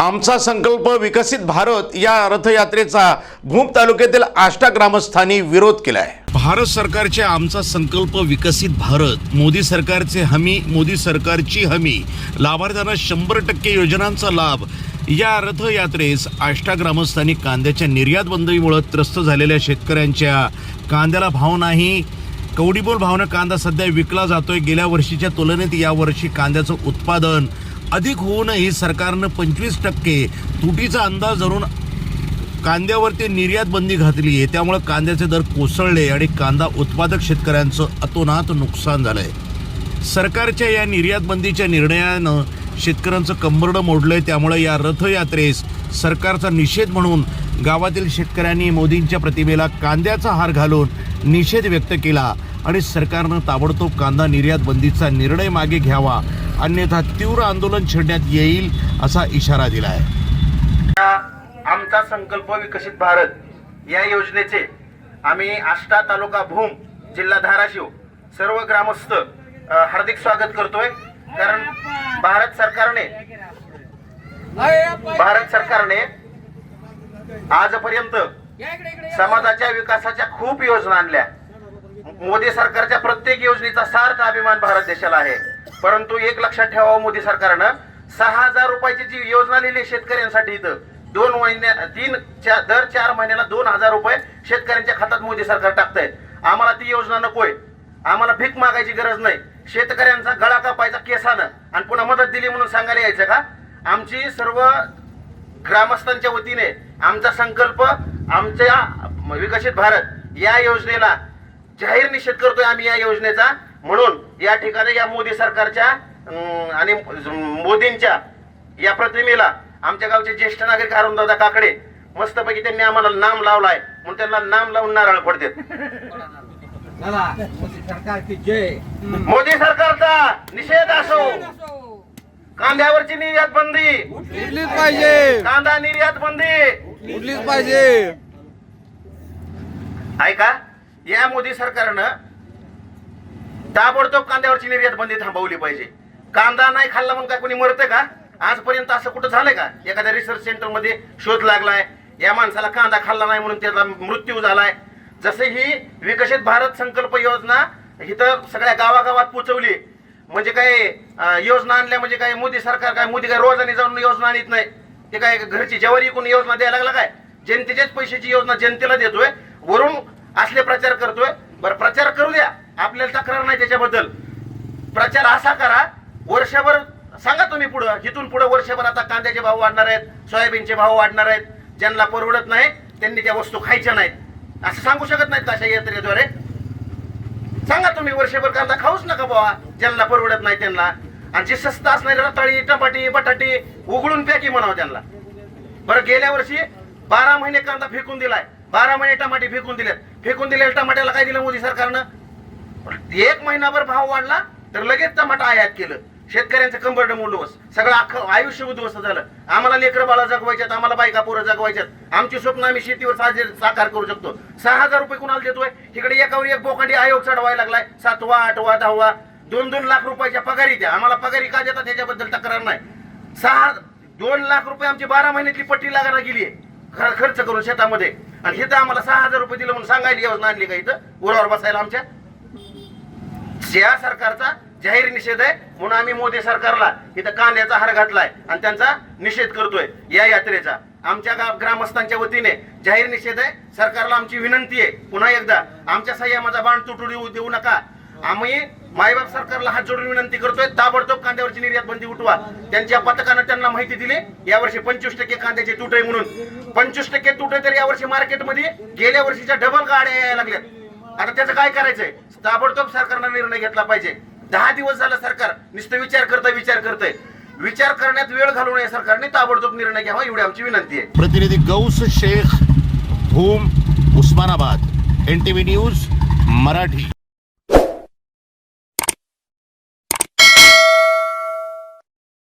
आमचा संकल्प विकसित भारत या रथयात्रेचा भूम तालुक्यातील आष्टा ग्रामस्थांनी विरोध केला आहे भारत सरकारचे आमचा संकल्प विकसित भारत मोदी सरकारचे हमी मोदी सरकारची हमी लाभार्थ्यांना शंभर टक्के योजनांचा लाभ. या रथयात्रेस आष्टा ग्रामस्थांनी कांद्याच्या निर्यात बंदीमुळे त्रस्त झालेल्या शेतकऱ्यांच्या कांद्याला भाव नाही. कवडीबोल भावनं कांदा सध्या विकला जातोय. गेल्या वर्षीच्या तुलनेत यावर्षी कांद्याचं उत्पादन अधिक होऊनही सरकारनं पंचवीस टक्के तुटीचा अंदाज धरून कांद्यावरती निर्यात बंदी घातली आहे. त्यामुळे कांद्याचे दर कोसळले आणि कांदा उत्पादक शेतकऱ्यांचं अतोनात नुकसान झालंय. सरकारच्या या निर्यात बंदीच्या निर्णयानं शेतकऱ्यांचं कंबरडं मोडलंय. त्यामुळे या रथयात्रेस सरकारचा निषेध म्हणून गावातील शेतकऱ्यांनी मोदींच्या प्रतिमेला कांद्याचा हार घालून निषेध व्यक्त केला. आणि सरकारनं ताबडतोब कांदा निर्यात बंदीचा निर्णय मागे घ्यावा अन्यथा तीव्र आंदोलन छेडण्यात येईल असा इशारा दिला आहे आमचा संकल्प विकसित भारत या योजनेचे आम्ही आष्टा तालुका भूम जिल्हा धाराशिव सर्व ग्रामस्थ हार्दिक स्वागत करतोय. कारण भारत सरकारने भारत सरकारने आजपर्यंत समाजाच्या विकासाच्या खूप योजना आणल्या. मोदी सरकारच्या प्रत्येक योजनेचा सार्थ अभिमान भारत देशाला आहे. परंतु एक लक्षात ठेवावं मोदी सरकारनं सहा हजार रुपयाची जी योजना लिहिली शेतकऱ्यांसाठी इथं दोन महिन्या तीन चार दर चार महिन्याला दोन हजार रुपये शेतकऱ्यांच्या खात्यात मोदी सरकार टाकतंय. आम्हाला ती योजना नकोय आम्हाला भीक मागायची गरज नाही. शेतकऱ्यांचा गळा कापायचा केसानं आणि पुन्हा मदत दिली म्हणून सांगायला यायचं का? आमची सर्व ग्रामस्थांच्या वतीने आमचा संकल्प आमच्या विकसित भारत या योजनेला जाहीर निषेध करतोय आम्ही या योजनेचा. म्हणून या ठिकाणी या मोदी सरकारच्या आणि मोदींच्या या प्रतिमेला आमच्या गावचे ज्येष्ठ नागरिक अरुणदादा काकडे मस्तपैकी त्यांनी आम्हाला नाम लावलाय. म्हणून त्यांना नाम लावून नारळ पडतात चला मोदी सरकार की जय. मोदी सरकारचा निषेध असो. कांद्यावरची निर्यात बंदी. उठलीच पाहिजे. कांदा निर्यात बंदी. उठलीच पाहिजे. ऐका. या मोदी सरकारनं ताबडतोब कांद्यावरची निर्यात बंदी थांबवली पाहिजे. कांदा नाही खाल्ला म्हणून काय कोणी मरतं का? आजपर्यंत असं कुठं झालंय का? एखाद्या रिसर्च सेंटरमध्ये शोध लागलाय. या माणसाला कांदा खाल्ला नाही म्हणून त्याचा मृत्यू झालाय. जसे ही विकसित भारत संकल्प योजना इथं सगळ्या गावागावात पोचवली. म्हणजे काय योजना आणल्या म्हणजे काय मोदी सरकार काय मोदी काय रोजाने जाऊन योजना आणत नाही. ते काय घरची जवारी कोणी योजना द्यायला लागला काय? जनतेच्याच पैशाची योजना जनतेला देतोय. वरून असले प्रचार करतोय बरं प्रचार करू द्या. आपल्याला तक्रार नाही त्याच्याबद्दल. प्रचार असा करा वर्षभर सांगा तुम्ही पुढं इथून पुढे वर्षभर आता कांद्याचे भाव वाढणार आहेत सोयाबीनचे भाव वाढणार आहेत ज्यांना परवडत नाही त्यांनी त्या वस्तू खायच्या नाहीत. असं सांगू शकत नाहीत अशा यात्रेद्वारे? सांगा तुम्ही वर्षभर कांदा खाऊच नका बाबा ज्यांना परवडत नाही त्यांना. आणि जे स्वस्त असणारे रताळी टमाटी बटाटी उघडून पॅकी म्हणावं त्यांना. बरं गेल्या वर्षी बारा महिने कांदा फेकून दिलाय. बारा महिने टमाटे फेकून दिलेत. फेकून दिलेल्या टमाट्याला काय दिलं मोदी सरकारनं? एक महिनाभर भाव वाढला तर लगेच टमाटा आयात केलं. शेतकऱ्यांचं कंबरड मुलवस. सगळं अख्खं आयुष्य उद्ध्वस्त झालं. आम्हाला लेकर बाळा जगवायच्यात आम्हाला बायका पोरं जगवायच्यात. आमची स्वप्न आम्ही शेतीवर साजे साकार करू शकतो. सहा हजार रुपये कुणाला देतोय? इकडे एकावर एक बोकांडी आयोग चढवायला लागलाय. सातवा आठवा दहावा दोन दोन लाख रुपयाच्या पगारी द्या. आम्हाला पगारी का देतात त्याच्याबद्दल तक्रार नाही. सहा दोन लाख रुपये आमची बारा महिन्यातली पट्टी लागायला गेली आहे खर्च करून शेतामध्ये. आणि इथं आम्हाला सहा हजार रुपये दिलं म्हणून सांगायला योजना आणली का इथं? उरावर बसायला आमच्या. या सरकारचा जाहीर निषेध आहे म्हणून आम्ही मोदी सरकारला इथं कांद्याचा हार घातलाय आणि त्यांचा निषेध करतोय या यात्रेचा. आमच्या गाव ग्रामस्थांच्या वतीने जाहीर निषेध आहे. सरकारला आमची विनंती आहे. पुन्हा एकदा आमच्या संयमाचा बाण तुटू देऊ देऊ नका. आम्ही मायबाप सरकारला हात जोडून विनंती करतोय ताबडतोब कांद्यावरची निर्यात बंदी उठवा. त्यांच्या पथकानं त्यांना माहिती दिली यावर्षी पंचवीस टक्के कांद्याचे तुट आहे म्हणून. पंचवीस टक्के तुट तर यावर्षी मार्केटमध्ये गेल्या वर्षीच्या डबल गाड्या यायला लागल्यात. आता त्याचं काय करायचंय? ताबडतोब सरकारनं निर्णय घेतला पाहिजे. दहा दिवस झालं सरकार नुसतं विचार करतंय विचार करतंय. विचार करण्यात वेळ घालू नये सरकारने ताबडतोब निर्णय घ्यावा एवढी आमची विनंती आहे. प्रतिनिधी Gaus Shaikh Bhoom Osmanabad. N T V news Marathi.